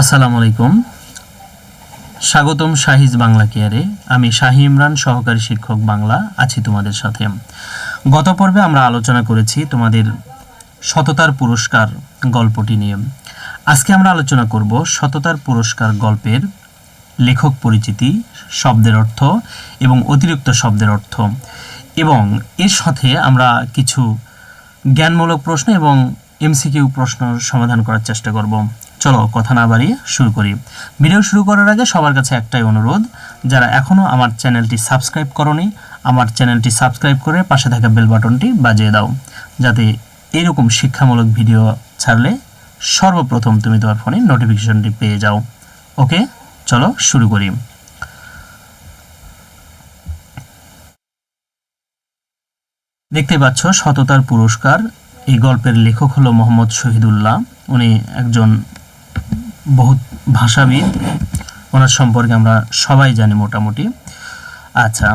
আসসালামু আলাইকুম। স্বাগতম শাহিজ বাংলা কেয়ারে আমি শাহি ইমরান, সহকারী শিক্ষক বাংলা, আছি তোমাদের সাথে। গত পর্বে আমরা আলোচনা করেছি তোমাদের সততার পুরস্কার গল্পটি নিয়ে। আজকে আমরা আলোচনা করব সততার পুরস্কার গল্পের লেখক পরিচিতি, শব্দের অর্থ এবং অতিরিক্ত শব্দের অর্থ। এবং এর সাথে আমরা কিছু জ্ঞানমূলক প্রশ্ন এবং এমসিকিউ প্রশ্ন সমাধান করার চেষ্টা করব। চলো কথা না বাড়িয়ে শুরু করি। ভিডিও শুরু করার আগে সবার কাছে একটাই অনুরোধ, যারা এখনও আমার চ্যানেলটি সাবস্ক্রাইব করনি, আমার চ্যানেলটি সাবস্ক্রাইব করে পাশে থাকা বেল বাটনটি বাজিয়ে দাও, যাতে এরকম শিক্ষামূলক ভিডিও ছাড়লে সর্বপ্রথম তুমি তোমার ফোনে নোটিফিকেশনটি পেয়ে যাও। ওকে? চলো শুরু করি। দেখতে পাচ্ছ সততার পুরস্কার। এই গল্পের লেখক হলো মোহাম্মদ শহীদুল্লাহ। উনি একজন বহুত ভাষাবিদ। ওনার সম্পর্কে আমরা সবাই জানি মোটামুটি। আচ্ছা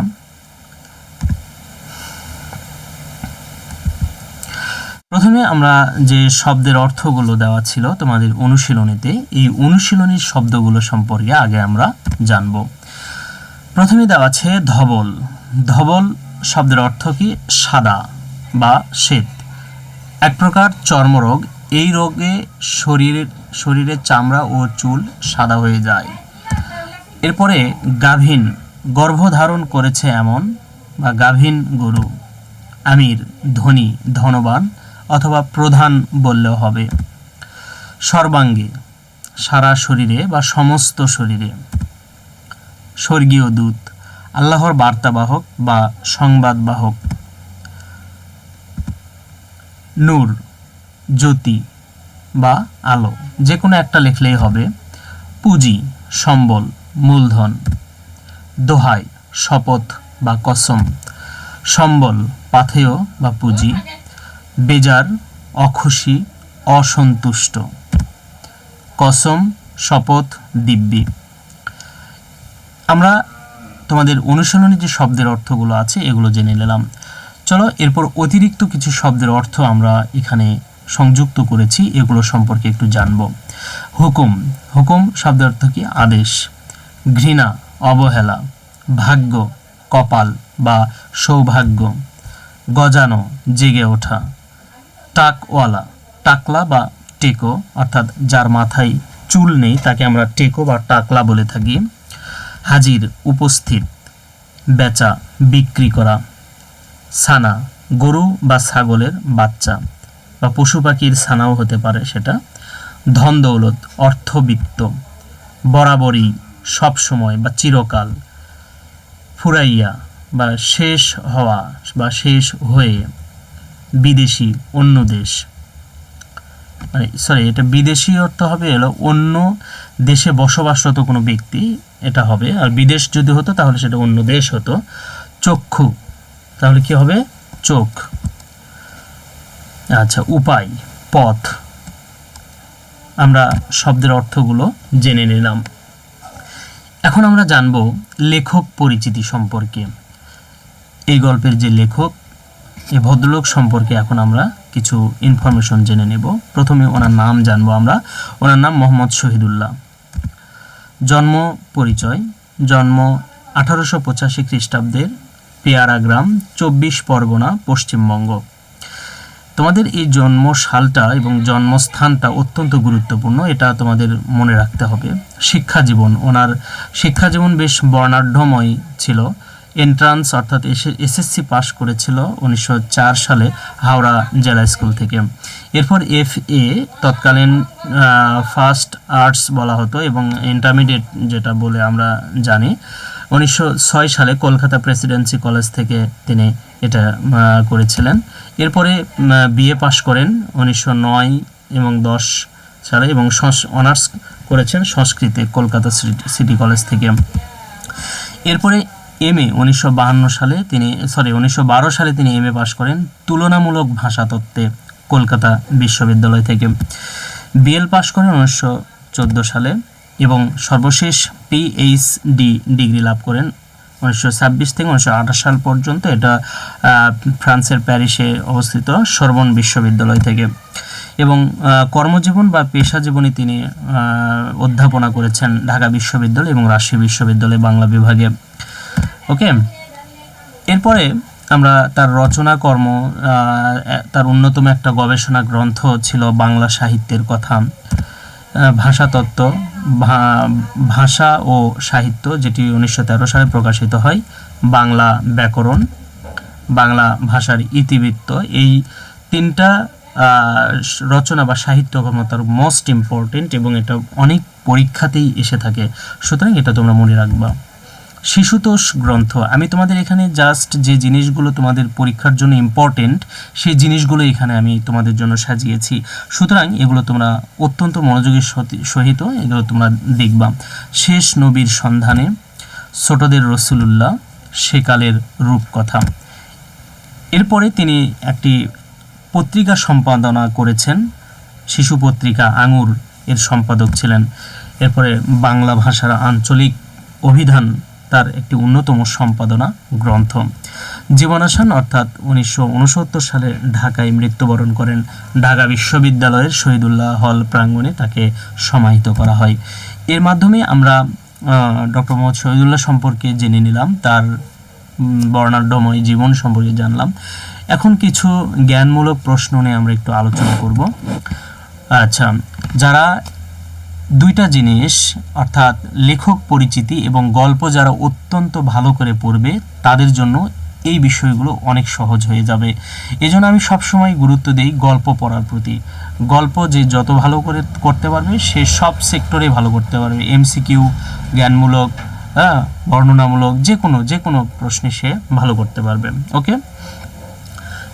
প্রথমে আমরা যে শব্দের অর্থগুলো দেওয়া ছিল তোমাদের অনুশীলনীতে, এই অনুশীলনীর শব্দগুলো সম্পর্কে আগে আমরা জানব। প্রথমে দেওয়া আছে ধবল। ধবল শব্দের অর্থ কি? সাদা বা শ্বেত। এক প্রকার চর্মরোগ। এই রোগে শরীরের শরীরের চামড়া ও চুল সাদা হয়ে যায়। এরপরে গাভীন। গর্ভধারণ করেছে এমন বা গাভীন গরু। আমির, ধনী, ধনবান অথবা প্রধান বললেও হবে। সর্বাঙ্গে, সারা শরীরে বা সমস্ত শরীরে। স্বর্গীয় দূত, আল্লাহর বার্তাবাহক বা সংবাদবাহক। নূর, জ্যোতি বা আলো যে কোনো একটা লিখলেই হবে। পুঁজি, সম্বল, মূলধন। দোহাই, শপথ বা কসম। সম্বল, পাথেয় বা পুঁজি। বেজার, অখুশি, অসন্তুষ্ট। কসম, শপথ, দিব্যি। আমরা তোমাদের অনুশীলনী যে শব্দের অর্থগুলো আছে, এগুলো জেনে নিলাম। চলো এরপর অতিরিক্ত কিছু শব্দের অর্থ আমরা এখানে সংযুক্ত করেছি, এগুলো সম্পর্কে একটু জানব। হুকুম। হুকুম শব্দের অর্থ কি? আদেশ। ঘৃণা, অবহেলা। ভাগ্য, কপাল বা সৌভাগ্য। গজানো, জেগে ওঠা। টাকওয়ালা, টাকলা বা টেকো, অর্থাৎ যার মাথায় চুল নেই তাকে আমরা টেকো বা টাকলা বলে থাকি। হাজির, উপস্থিত, বেচা, বিক্রি করা, ছানা, গরু বা ছাগলের বাচ্চা বা পশু পাখির ছানাও হতে পারে সেটা। ধন দৌলত, অর্থবিত্ত, বরাবরই সব সময় বা চিরকাল ফুরাইয়া বা শেষ হওয়া বা শেষ হয়ে বিদেশি, অন্য দেশ। মানে সরি এটা বিদেশি অর্থ হবে এলো অন্য দেশে বসবাসরত কোনো ব্যক্তি, এটা হবে। আর বিদেশ যদি হতো, তাহলে সেটা অন্য দেশ হতো। চক্ষু, তাহলে কি হবে? চোখ। আচ্ছা উপায়, পথ। আমরা শব্দের অর্থগুলো জেনে নিলাম। এখন আমরা জানব লেখক পরিচিতি সম্পর্কে। এই গল্পের যে লেখক এই ভদ্রলোক সম্পর্কে এখন আমরা কিছু ইনফরমেশন জেনে নেব। প্রথমে ওনার নাম জানব আমরা। ওনার নাম মোহাম্মদ শহীদুল্লাহ। জন্ম পরিচয়, জন্ম আঠারোশো পঁচাশি খ্রিস্টাব্দের পেয়ারা গ্রাম, চব্বিশ পরগনা, পশ্চিমবঙ্গ। তোমাদের এই জন্ম সালটা এবং জন্মস্থানটা অত্যন্ত গুরুত্বপূর্ণ, এটা তোমাদের মনে রাখতে হবে। শিক্ষা জীবন, ওনার শিক্ষা জীবন বেশ বর্ণাঢ্যময় ছিল। এন্ট্রান্স অর্থাৎ এসএসসি পাশ করেছিল উনিশশো চার সালে হাওড়া জেলা স্কুল থেকে। এরপর এফ এ তৎকালীন ফার্স্ট আর্টস বলা হতো এবং ইন্টারমিডিয়েট যেটা বলে আমরা জানি, উনিশশো ছয় সালে কলকাতা প্রেসিডেন্সি কলেজ থেকে তিনি এটা করেছিলেন। এরপরে বিএ পাশ করেন উনিশশো নয় এবং দশ সালে এবং অনার্স করেছেন সংস্কৃতে কলকাতা সিটি কলেজ থেকে। এরপরে এম এ উনিশশো সালে তিনি সরি উনিশশো বারো সালে তিনি এম এ পাশ করেন তুলনামূলক ভাষাতত্ত্বে কলকাতা বিশ্ববিদ্যালয় থেকে। বিএল পাশ করেন উনিশশো চোদ্দ সালে এবং সর্বশেষ পিএইচডি ডিগ্রি লাভ করেন উনিশশো ছাব্বিশ থেকে উনিশশো আঠাশ সাল পর্যন্ত। এটা ফ্রান্সের প্যারিসে অবস্থিত সরবন বিশ্ববিদ্যালয় থেকে। এবং কর্মজীবন বা পেশা জীবনে তিনি অধ্যাপনা করেছেন ঢাকা বিশ্ববিদ্যালয় এবং রাজশাহী বিশ্ববিদ্যালয় বাংলা বিভাগে। ওকে? এরপরে আমরা তার রচনা কর্ম তার অন্যতম একটা গবেষণা গ্রন্থ ছিল বাংলা সাহিত্যের কথা ভাষাতত্ত্ব ভাষা ও সাহিত্য, যেটি উনিশশো তেরো সালে প্রকাশিত হয়, বাংলা ব্যাকরণ, বাংলা ভাষার ইতিবৃত্ত। এই তিনটা রচনা বা সাহিত্য কর্ম তার মোস্ট ইম্পর্টেন্ট এবং এটা অনেক পরীক্ষাতেই এসে থাকে। সুতরাং এটা তোমরা মনে রাখবা। শিশুতোষ গ্রন্থ। আমি তোমাদের এখানে জাস্ট যে জিনিসগুলো তোমাদের পরীক্ষার জন্য ইম্পর্টেন্ট সেই জিনিসগুলো এখানে আমি তোমাদের জন্য সাজিয়েছি। সুতরাং এগুলো তোমরা অত্যন্ত মনোযোগের সহিত এগুলো তোমরা দেখবা। শেষ নবীর সন্ধানে ছোটদের রসুলুল্লাহ সেকালের রূপকথা। এরপরে তিনি একটি পত্রিকা সম্পাদনা করেছেন। শিশু পত্রিকা আঙুর এর সম্পাদক ছিলেন। এরপরে বাংলা ভাষার আঞ্চলিক অভিধান তার একটি অন্যতম সম্পাদনা গ্রন্থ। জীবনাসান, অর্থাৎ উনিশশো উনসত্তর সালে ঢাকায় মৃত্যুবরণ করেন। ঢাকা বিশ্ববিদ্যালয়ের শহীদুল্লাহ হল প্রাঙ্গণে তাকে সমাহিত করা হয়। এর মাধ্যমে আমরা ডক্টর মোহাম্মদ শহীদুল্লাহ সম্পর্কে জেনে নিলাম, তার বর্ণাঢ্যময় জীবন সম্পর্কে জানলাম। এখন কিছু জ্ঞানমূলক প্রশ্ন নিয়ে আমরা একটু আলোচনা করব। আচ্ছা যারা দুইটা জিনিস, অর্থাৎ লেখক পরিচিতি এবং গল্প যারা অত্যন্ত ভালো করে পড়বে, তাদের জন্য এই বিষয়গুলো অনেক সহজ হয়ে যাবে। এজন্য আমি সবসময় গুরুত্ব দিই গল্প পড়ার প্রতি। গল্প যে যত ভালো করে করতে পারবে, সে সব সেক্টরে ভালো করতে পারবে। এমসিকিউ, জ্ঞানমূলক হ্যাঁ বর্ণনামূলক যে কোনো যে কোনো প্রশ্নে সে ভালো করতে পারবে। ওকে?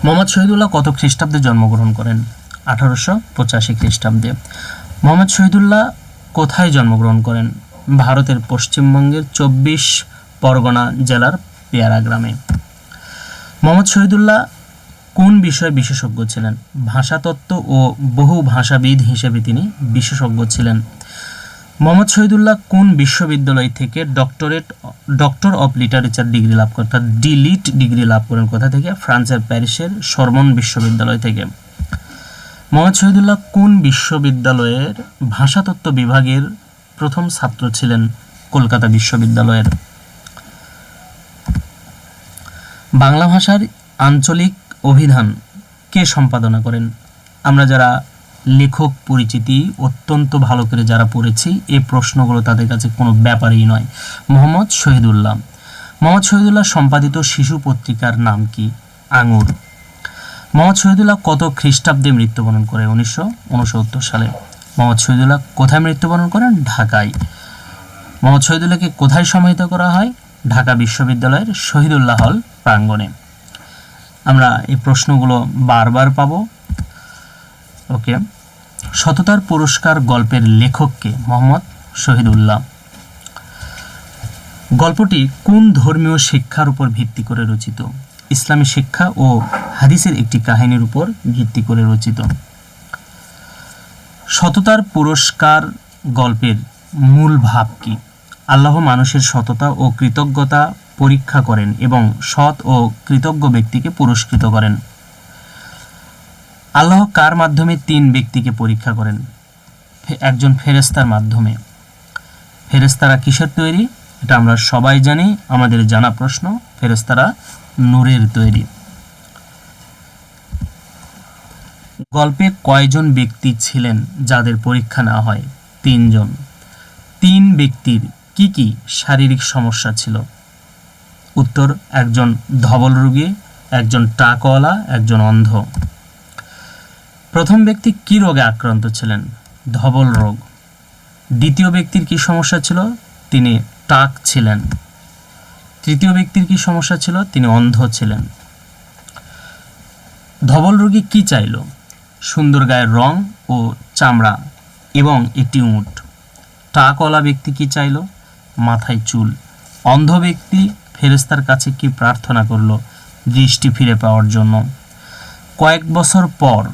মোহাম্মদ শহীদুল্লাহ কত খ্রিস্টাব্দে জন্মগ্রহণ করেন? আঠারোশো পঁচাশি খ্রিস্টাব্দে। মোহাম্মদ শহীদুল্লাহ কোথায় জন্মগ্রহণ করেন? ভারতের পশ্চিমবঙ্গের চব্বিশ পরগনা জেলার পেয়ারা গ্রামে। মোহাম্মদ শহীদুল্লাহ কোন বিষয়ে বিশেষজ্ঞ ছিলেন? ভাষাতত্ত্ব ও বহু ভাষাবিদ হিসেবে তিনি বিশেষজ্ঞ ছিলেন। মোহাম্মদ শহীদুল্লাহ কোন বিশ্ববিদ্যালয় থেকে doctorate doctor of literature degree লাভ করেন? অর্থাৎ ডিলিট ডিগ্রি লাভ করেন কোথা থেকে? ফ্রান্সের প্যারিসের সরমন বিশ্ববিদ্যালয় থেকে। মোহাম্মদ শহীদুল্লাহ কোন বিশ্ববিদ্যালয়ের ভাষাতত্ত্ব বিভাগের প্রথম ছাত্র ছিলেন কলকাতা বিশ্ববিদ্যালয়ের? বাংলা ভাষার আঞ্চলিক অভিধান কে সম্পাদনা করেন? আমরা যারা লেখক পরিচিতি অত্যন্ত ভালো করে যারা পড়েছি এই প্রশ্নগুলো তাদের কাছে কোনো ব্যাপারই নয়। মোহাম্মদ শহীদুল্লাহ। মোহাম্মদ শহীদুল্লাহ সম্পাদিত শিশু পত্রিকার নাম কি? আঙুর। মোহাম্মদ শহীদুল্লাহ কত খ্রিস্টাব্দে মৃত্যুবরণ করে? উনিশশো উনসত্তর সালে। মোহাম্মদ শহীদুল্লাহ কোথায় মৃত্যুবরণ করেন? ঢাকায়। মোহাম্মদ শহীদুল্লাহকে কোথায় সমাহিত করা হয়? ঢাকা বিশ্ববিদ্যালয়ের শহীদুল্লাহ হল প্রাঙ্গণে। আমরা এই প্রশ্নগুলো বারবার পাবো। ওকে। সততার পুরস্কার গল্পের লেখককে মোহাম্মদ শহীদুল্লাহ। গল্পটি কোন ধর্মীয় শিক্ষার উপর ভিত্তি করে রচিত? ইসলামী শিক্ষা ও হাদিসের একটি কাহিনীর উপর ভিত্তি করে রচিত। সততার পুরস্কার গল্পের মূল ভাব কি? আল্লাহ মানুষের সততা ও কৃতজ্ঞতা পরীক্ষা করেন এবং সৎ ও কৃতজ্ঞ ব্যক্তিকে পুরস্কৃত করেন। আল্লাহ কার মাধ্যমে তিন ব্যক্তিকে পরীক্ষা করেন? একজন ফেরেস্তার মাধ্যমে। ফেরেস্তারা কিসের তৈরি? এটা আমরা সবাই জানি, আমাদের জানা প্রশ্ন ফেরেস্তারা নূরের তৈরি। গল্পে কয়জন ব্যক্তি ছিলেন যাদের পরীক্ষা নেওয়া হয়? তিনজন। তিন ব্যক্তির কি কি শারীরিক সমস্যা ছিল? উত্তর, একজন ধবল রোগী, একজন টাকওয়ালা, একজন অন্ধ। প্রথম ব্যক্তি কি রোগে আক্রান্ত ছিলেন? ধবল রোগ। দ্বিতীয় ব্যক্তির কি সমস্যা ছিল? তিনি টাক ছিলেন। তৃতীয় ব্যক্তির কি সমস্যা ছিল? তিনি অন্ধ ছিলেন। ধবল রোগী কি চাইল? সুন্দর গায়ের রং ও চামড়া এবং একটি উঁট। টাকওয়ালা ব্যক্তি কি চাইল? মাথায় চুল। অন্ধ ব্যক্তি ফেরেস্তার কাছে কি প্রার্থনা করল? দৃষ্টি ফিরে পাওয়ার জন্য। কয়েক বছর পর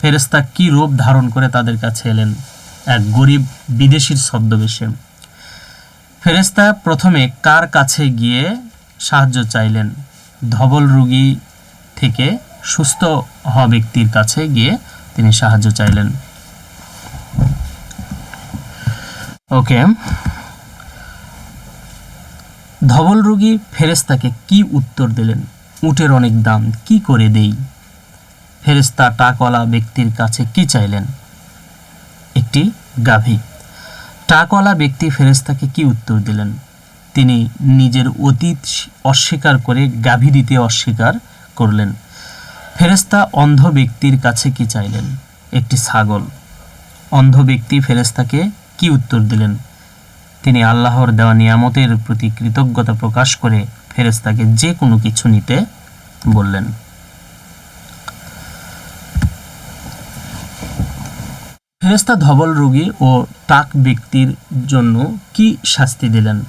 ফেরেস্তা কি রূপ ধারণ করে তাদের কাছে এলেন? এক গরিব বিদেশির ছদ্মবেশে। ফেরেস্তা প্রথমে কার কাছে গিয়ে সাহায্য চাইলেন? ধবল রুগী থেকে সুস্থ হওয়া ব্যক্তির কাছে গিয়ে তিনি সাহায্য চাইলেন। ওকে। ধবল রোগী ফেরেস্তাকে কি উত্তর দিলেন? উটের অনেক দাম, কি করে দেই? ফেরেস্তা টাকওয়ালা ব্যক্তির কাছে কি চাইলেন? একটি গাভী। টাকওয়ালা ব্যক্তি ফেরেস্তাকে কি উত্তর দিলেন? তিনি নিজের অতীত অস্বীকার করে গাভী দিতে অস্বীকার করলেন। ফেরেস্তা অন্ধ ব্যক্তির কাছে কি চাইলেন? একটি ছাগল। অন্ধ ব্যক্তি ফেরেস্তাকে কি উত্তর দিলেন? তিনি আল্লাহর দেওয়া নিয়ামতের প্রতি কৃতজ্ঞতা প্রকাশ করে ফেরেস্তাকে যে কোনো কিছু নিতে বললেন। ফেরেস্তা ধবল রোগী ও টাক ব্যক্তির জন্য কি শাস্তি দিলেন?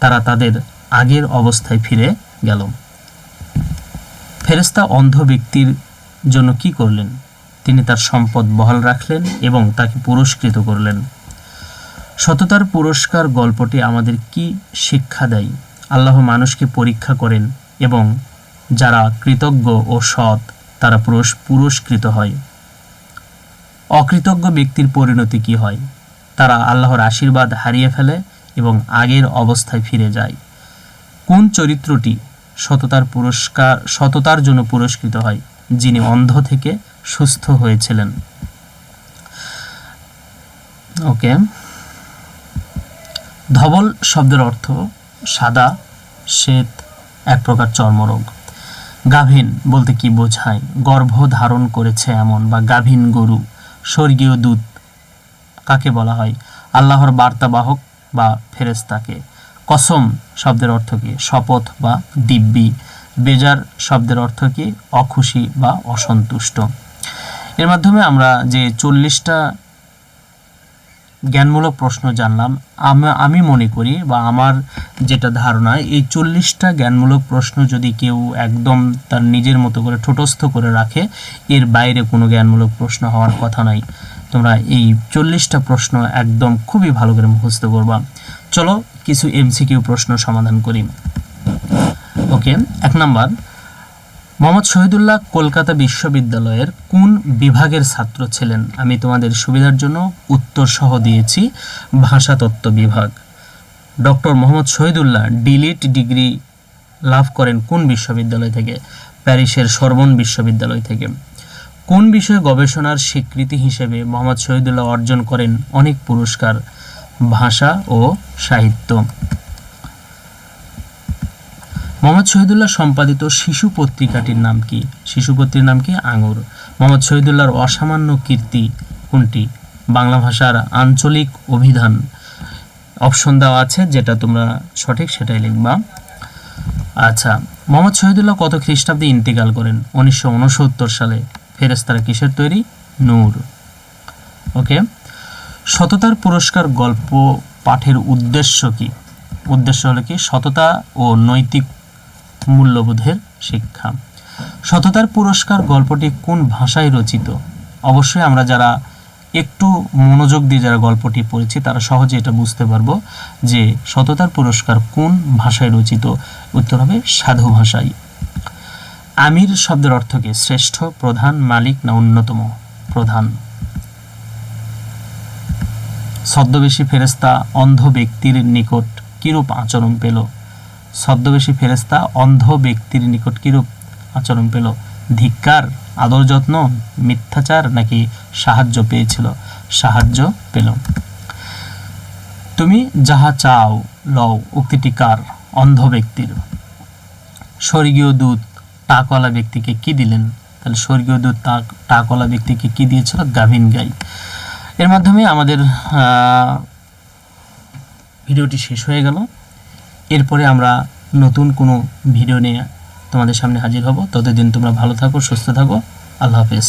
তারা তাদের আগের অবস্থায় ফিরে গেল। ফেরেস্তা অন্ধ ব্যক্তির জন্য কি করলেন? তিনি তার সম্পদ বহাল রাখলেন এবং তাকে পুরস্কৃত করলেন। সততার পুরস্কার গল্পটি আমাদের কি শিক্ষা দেয়? আল্লাহ মানুষকে পরীক্ষা করেন এবং যারা কৃতজ্ঞ ও সৎ, তারা পুরস- পুরস্কৃত হয়। অকৃতজ্ঞ ব্যক্তির পরিণতি কি হয়? তারা আল্লাহর আশীর্বাদ হারিয়ে ফেলে এবং আগের অবস্থায় ফিরে যায়। কোন চরিত্রটি সততার পুরস্কার, সততার জন্য পুরস্কৃত হয়, যিনি অন্ধ থেকে সুস্থ হয়েছিলেন? ওকে। ধবল শব্দের অর্থ সাদা, শ্বেত, এক প্রকার চর্মরোগ। গাভীন বলতে কি বোঝায়? গর্ভ ধারণ করেছে এমন বা গাভীন গরু। স্বর্গীয় দূত। কাকে বলা হয়? আল্লাহর বার্তাবাহক বা ফেরেস্তাকে কসম শব্দের অর্থ কি? শপথ বা দিব্যি। বেজার শব্দের অর্থ কি? অখুশি বা অসন্তুষ্ট। এর মাধ্যমে আমরা যে চল্লিশটা জ্ঞানমূলক প্রশ্ন জানলাম। আম- মনে করি বা আমার যেটা ধারণা, এই চল্লিশটা জ্ঞানমূলক প্রশ্ন যদি কেউ একদম তার নিজের মতো করে ঠোঁটস্থ করে রাখে, এর বাইরে কোনো জ্ঞানমূলক প্রশ্ন হওয়ার কথা নাই। তোমরা এই চল্লিশটা প্রশ্ন একদম খুবই ভালো করে মুখস্থ করবা। চলো কিছু এমসিকিউ প্রশ্ন সমাধান করি। ওকে, এক নাম্বার। মোহাম্মদ শহীদুল্লাহ কলকাতা বিশ্ববিদ্যালয়ের কোন বিভাগের ছাত্র ছিলেন? আমি তোমাদের সুবিধার জন্য উত্তর সহ দিয়েছি ভাষাতত্ত্ব বিভাগ। Doctor Mohammad Shahidullah DLitt degree লাভ করেন কোন বিশ্ববিদ্যালয় থেকে? প্যারিসের সরবন বিশ্ববিদ্যালয় থেকে। কোন বিষয়ে গবেষণার স্বীকৃতি হিসেবে মোহাম্মদ শহীদুল্লাহ অর্জন করেন? অনেক পুরস্কার, ভাষা ও সাহিত্য। মোহাম্মদ শহীদুল্লাহ সম্পাদিত শিশু পত্রিকাটির নাম কি? শিশু পত্রিকার নাম কি? আঙুর। মোহাম্মদ শহীদুল্লাহর অসামান্য কীর্তি কোনটি? বাংলা ভাষার আঞ্চলিক অভিধান অপশন দেওয়া আছে, যেটা তোমরা সঠিক সেটাই লিখবা। আচ্ছা মোহাম্মদ শহীদুল্লাহ কত খ্রিস্টাব্দে ইন্তেকাল করেন? উনিশশো উনসত্তর সালে। ফেরেস্তারা কিসের তৈরি? নূর। ওকে, সততার পুরস্কার গল্প পাঠের উদ্দেশ্য কি? উদ্দেশ্য হলো কি? সততা ও নৈতিক মূল্যবোধের শিক্ষা। সততার পুরস্কার গল্পটি কোন ভাষায় রচিত? অবশ্যই আমরা যারা একটু মনোযোগ দিয়ে যারা গল্পটি পড়েছি, তারা সহজে এটা বুঝতে পারব যে সততার পুরস্কার কোন ভাষায় রচিত। উত্তর হবে সাধু ভাষায়। আমির শব্দের অর্থ কি? শ্রেষ্ঠ, প্রধান, মালিক না অন্যতম? প্রধান। ছদ্মবেশী ফেরেস্তা অন্ধ ব্যক্তির নিকট কিরূপ আচরণ পেল? ছদ্মবেশী ফেরেস্তা অন্ধ ব্যক্তির নিকট কিরূপ আচরণ পেল? ধিক্কার, আদর যত্ন, মিথ্যাচার নাকি সাহায্য পেয়েছিল? সাহায্য পেল। তুমি যাহা চাও লও, উক্তিটি কার? অন্ধ ব্যক্তির। স্বর্গীয় দূত টাকওয়ালা ব্যক্তিকে কি দিলেন? তাহলে স্বর্গীয় দূত টাক টাকওয়ালা ব্যক্তিকে কি দিয়েছিল? গাভিন গাই। এর মাধ্যমে আমাদের ভিডিওটি শেষ হয়ে গেল। এরপরে আমরা নতুন কোনো ভিডিও নিয়ে তোমাদের সামনে হাজির হব। ততদিন তোমরা ভালো থাকো, সুস্থ থাকো। আল্লাহ হাফেজ।